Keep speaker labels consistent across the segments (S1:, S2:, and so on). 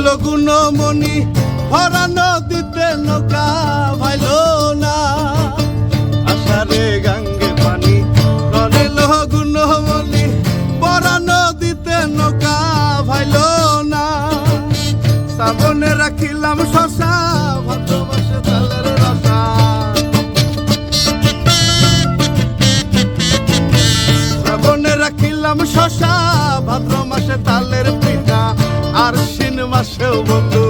S1: আসিল গুণমণি ভরা নদীতে নৌকা ভাইল না। আষাঢ়ে গাঙ্গে পানি রনিল গুণমণি ভরা নদীতে নৌকা ভাইল না। শ্রাবণে রাখিলাম শশা তালের শ্রাবণে রাখিলাম শশা ভাদ্র মাসে তালের পিঠা। আর শিন মাসেও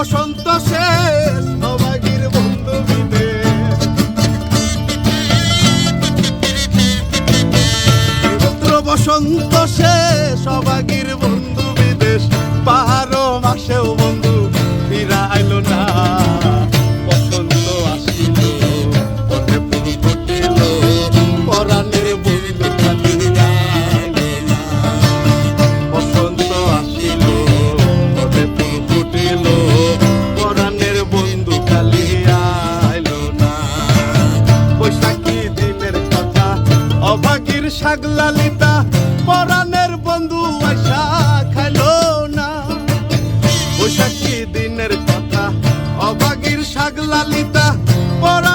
S1: বসন্ত শেষ অবাগির বন্ধু পবিত্র বসন্ত শেষ অবাগির বন্ধু বিদেশ। বারো মাসেও বন্ধু লালিতা পরাণের বন্ধু আশা খাইলো না। ওষাকি দিনের কথা অভাগীর শাক লালিতা পরা